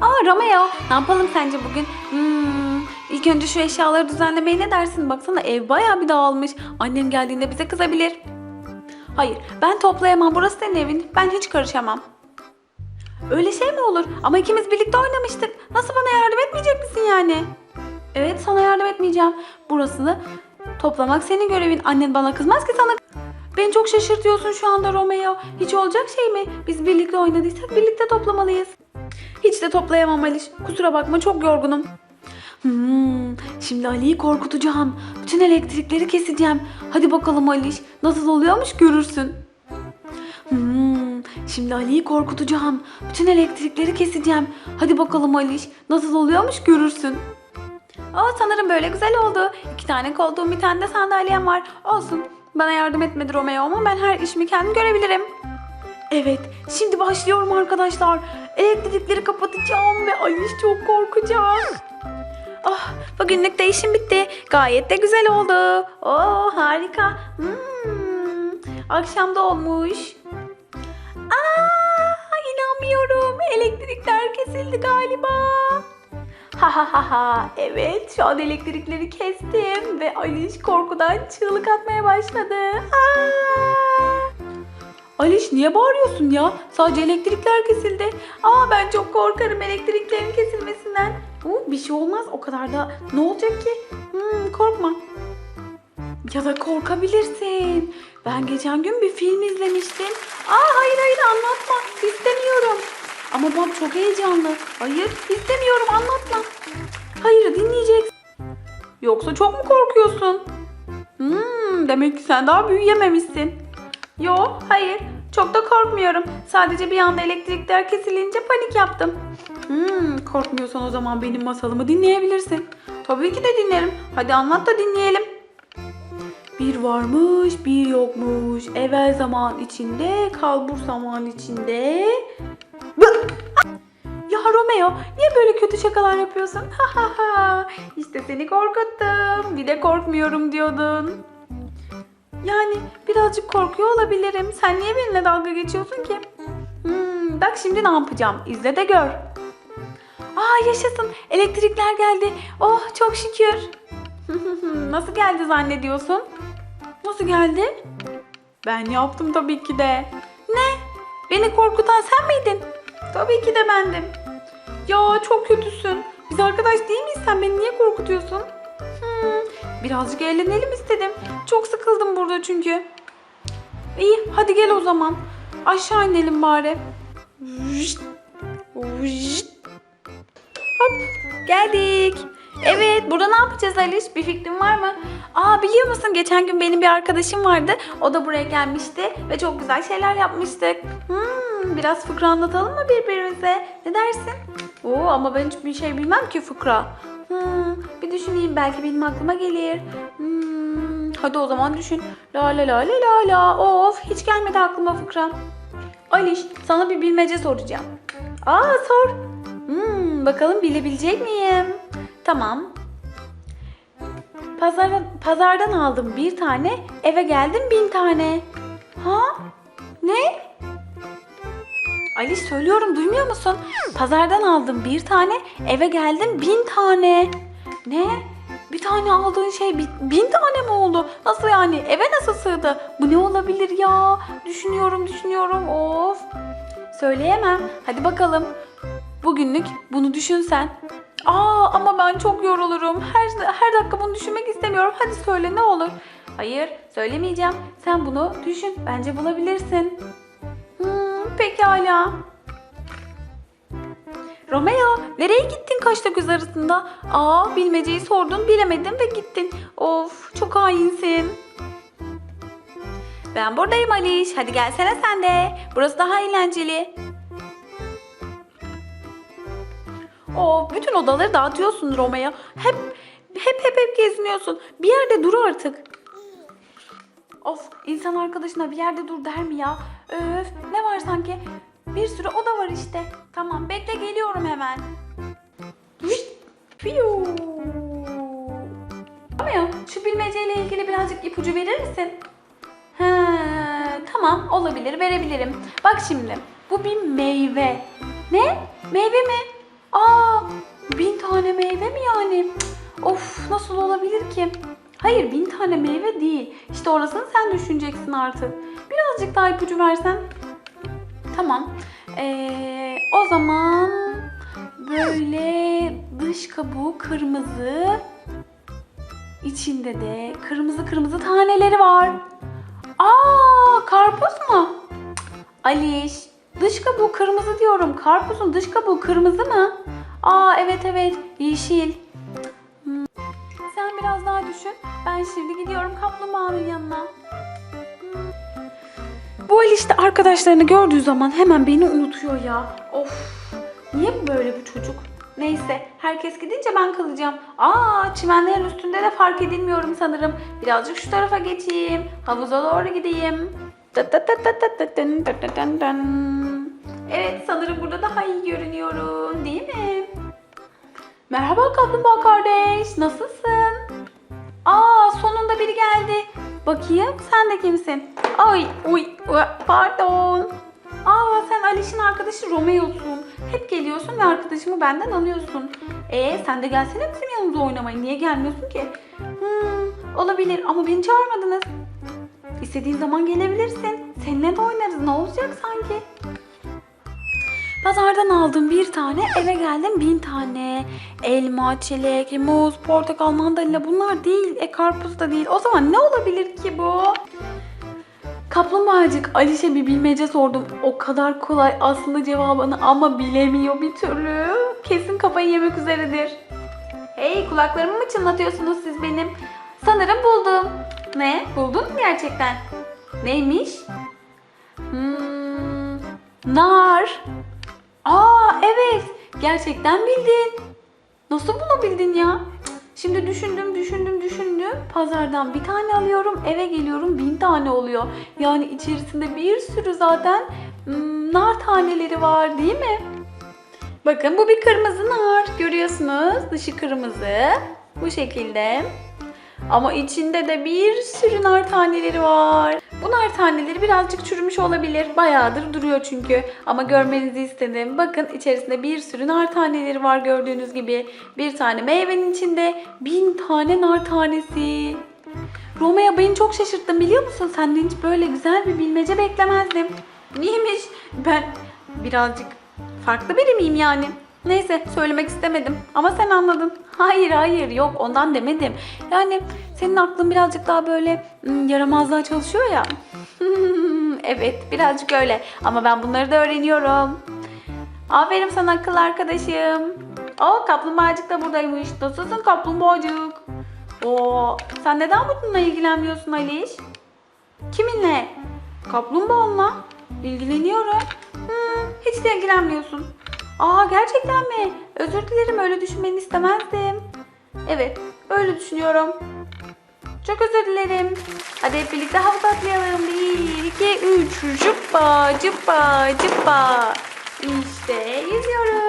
Aa Romeo ne yapalım sence bugün? Hmm, ilk önce şu eşyaları düzenlemeye ne dersin? Baksana ev bayağı bir dağılmış. Annem geldiğinde bize kızabilir. Hayır ben toplayamam burası senin evin. Ben hiç karışamam. Öyle şey mi olur? Ama ikimiz birlikte oynamıştık. Nasıl bana yardım etmeyecek misin yani? Evet sana yardım etmeyeceğim. Burasını toplamak senin görevin. Annen bana kızmaz ki sana. Beni çok şaşırtıyorsun şu anda Romeo. Hiç olacak şey mi? Biz birlikte oynadıysak birlikte toplamalıyız. Hiç de toplayamam Aliş. Kusura bakma çok yorgunum. Hmm, şimdi Ali'yi korkutacağım. Bütün elektrikleri keseceğim. Hadi bakalım Aliş. Nasıl oluyormuş görürsün. Hmm, şimdi Ali'yi korkutacağım. Bütün elektrikleri keseceğim. Hadi bakalım Aliş. Nasıl oluyormuş görürsün. Aa, sanırım böyle güzel oldu. İki tane koltuğum bir tane de sandalyem var. Olsun. Bana yardım etmedi Romeo ama ben her işimi kendim görebilirim. Evet, şimdi başlıyorum arkadaşlar. Elektrikleri kapatacağım ve Aliş çok korkacak. Ah, bugünlük de işim bitti. Gayet de güzel oldu. Oo, harika. Hmm, akşam da olmuş. Aa, inanmıyorum. Elektrikler kesildi galiba. Ha ha ha ha. Evet şu an elektrikleri kestim ve Aliş korkudan çığlık atmaya başladı. Aa! Aliş niye bağırıyorsun ya? Sadece elektrikler kesildi. Aa ben çok korkarım elektriklerin kesilmesinden. Bu bir şey olmaz o kadar da. Ne olacak ki? Hmm, korkma. Ya da korkabilirsin. Ben geçen gün bir film izlemiştim. Aa hayır hayır anlatma. İstemiyorum. Ama Bob çok heyecanlı. Hayır istemiyorum anlatma. Hayır dinleyeceksin. Yoksa çok mu korkuyorsun? Hmm, demek ki sen daha büyüyememişsin. Yo hayır çok da korkmuyorum. Sadece bir anda elektrikler kesilince panik yaptım. Hmm, korkmuyorsan o zaman benim masalımı dinleyebilirsin. Tabii ki de dinlerim. Hadi anlat da dinleyelim. Bir varmış bir yokmuş. Evvel zaman içinde, kalbur zaman içinde. Ya Romeo niye böyle kötü şakalar yapıyorsun? Ha ha ha. İşte seni korkuttum. Bir de korkmuyorum diyordun. Yani birazcık korkuyor olabilirim. Sen niye benimle dalga geçiyorsun ki? Hmm, bak şimdi ne yapacağım. İzle de gör. Aa yaşasın. Elektrikler geldi. Oh çok şükür. Nasıl geldi zannediyorsun? Nasıl geldi? Ben yaptım tabii ki de. Ne? Beni korkutan sen miydin? Tabii ki de bendim. Ya çok kötüsün. Biz arkadaş değil miyiz? Sen beni niye korkutuyorsun? Birazcık eğlenelim istedim. Çok sıkıldım burada çünkü. İyi hadi gel o zaman. Aşağı inelim bari. Hop geldik. Evet burada ne yapacağız Aliş? Bir fikrin var mı? Aa biliyor musun geçen gün benim bir arkadaşım vardı. O da buraya gelmişti ve çok güzel şeyler yapmıştık. Hmm, biraz fıkra anlatalım mı birbirimize? Ne dersin? Oo ama ben hiçbir şey bilmem ki fıkra. Hmm, bir düşüneyim belki benim aklıma gelir. Hmm, hadi o zaman düşün. La la la la la la. Of hiç gelmedi aklıma fıkra. Aliş sana bir bilmece soracağım. Aa sor. Hmm, bakalım bilebilecek miyim? Tamam. Pazar, pazardan aldım bir tane, eve geldim bin tane. Ha? Ne? Ali söylüyorum duymuyor musun? Pazardan aldım bir tane, eve geldim bin tane. Ne? Bir tane aldığın şey bin, tane mi oldu? Nasıl yani? Eve nasıl sığdı? Bu ne olabilir ya? Düşünüyorum, düşünüyorum. Of. Söyleyemem. Hadi bakalım. Bugünlük bunu düşünsen. Aa ama ben çok yorulurum. Her, her dakika bunu düşünmek istemiyorum. Hadi söyle ne olur. Hayır söylemeyeceğim. Sen bunu düşün. Bence bulabilirsin. Pekala. Romeo nereye gittin kaçta göz arasında? Aa bilmeceyi sordun bilemedin ve gittin. Of çok hainsin. Ben buradayım Aliş. Hadi gelsene sen de. Burası daha eğlenceli. O bütün odaları dağıtıyorsun Romeo. Hep hep hep hep geziniyorsun. Bir yerde dur artık. Of insan arkadaşına bir yerde dur der mi ya? Öf ne var sanki? Bir sürü oda var işte. Tamam bekle geliyorum hemen. Vişt, piyu. Romeo şu bilmeceyle ilgili birazcık ipucu verir misin? He, tamam olabilir verebilirim. Bak şimdi bu bir meyve. Ne? Meyve mi? Aa bin tane meyve mi yani? Of nasıl olabilir ki? Hayır bin tane meyve değil. İşte orasını sen düşüneceksin artık. Birazcık daha ipucu versen. Tamam. Ee, o zaman böyle dış kabuğu kırmızı. içinde de kırmızı kırmızı taneleri var. Aa karpuz mu? Aliş dış kabuğu kırmızı diyorum. Karpuzun dış kabuğu kırmızı mı? Aa evet evet yeşil. Düşün. Ben şimdi gidiyorum kaplumbağanın yanına. Bu Ali işte arkadaşlarını gördüğü zaman hemen beni unutuyor ya. Of. Niye böyle bu çocuk? Neyse herkes gidince ben kalacağım. Aa çimenlerin üstünde de fark edilmiyorum sanırım. Birazcık şu tarafa geçeyim. Havuza doğru gideyim. Evet sanırım burada daha iyi görünüyorum değil mi? Merhaba kaplumbağa kardeş. Nasılsın? Aa sonunda biri geldi. Bakayım sen de kimsin? Ay uy pardon. Aa sen Aliş'in arkadaşı Romeo'sun. Hep geliyorsun ve arkadaşımı benden alıyorsun. E sen de gelsene bizim yanımıza oynamaya. Niye gelmiyorsun ki? Hmm, olabilir ama beni çağırmadınız. İstediğin zaman gelebilirsin. Seninle de oynarız. Ne olacak sanki? Pazardan aldım bir tane, eve geldim bin tane. Elma, çilek, muz, portakal, mandalina bunlar değil. E karpuz da değil. O zaman ne olabilir ki bu? Kaplumbağacık Aliş'e bir bilmece sordum. O kadar kolay aslında cevabını ama bilemiyor bir türlü. Kesin kafayı yemek üzeredir. Hey kulaklarımı mı çınlatıyorsunuz siz benim? Sanırım buldum. Ne? Buldun mu gerçekten? Neymiş? Hmm, nar. Gerçekten bildin. Nasıl bulabildin ya? Şimdi düşündüm, düşündüm, düşündüm. Pazardan bir tane alıyorum, eve geliyorum bin tane oluyor. Yani içerisinde bir sürü zaten hmm, nar taneleri var değil mi? Bakın bu bir kırmızı nar. Görüyorsunuz dışı kırmızı. Bu şekilde. Ama içinde de bir sürü nar taneleri var. Bu nar taneleri birazcık çürümüş olabilir. Bayağıdır duruyor çünkü. Ama görmenizi istedim. Bakın içerisinde bir sürü nar taneleri var gördüğünüz gibi. Bir tane meyvenin içinde bin tane nar tanesi. Romeo beni çok şaşırttın biliyor musun? Senden hiç böyle güzel bir bilmece beklemezdim. Neymiş? Ben birazcık farklı biri miyim yani? Neyse söylemek istemedim ama sen anladın. Hayır hayır yok ondan demedim. Yani senin aklın birazcık daha böyle hmm, yaramazlığa çalışıyor ya. evet birazcık öyle ama ben bunları da öğreniyorum. Aferin sana akıllı arkadaşım. Aa kaplumbağacık da buradaymış. Nasılsın kaplumbağacık? Oo, sen neden bununla ilgilenmiyorsun Aliş? Kiminle? Kaplumbağanla. İlgileniyorum. Hmm, hiç de ilgilenmiyorsun. Aa gerçekten mi? Özür dilerim öyle düşünmeni istemezdim. Evet öyle düşünüyorum. Çok özür dilerim. Hadi hep birlikte havuza atlayalım. Bir, iki, üç. Cıppa, cıppa, cıppa. İşte yüzüyoruz.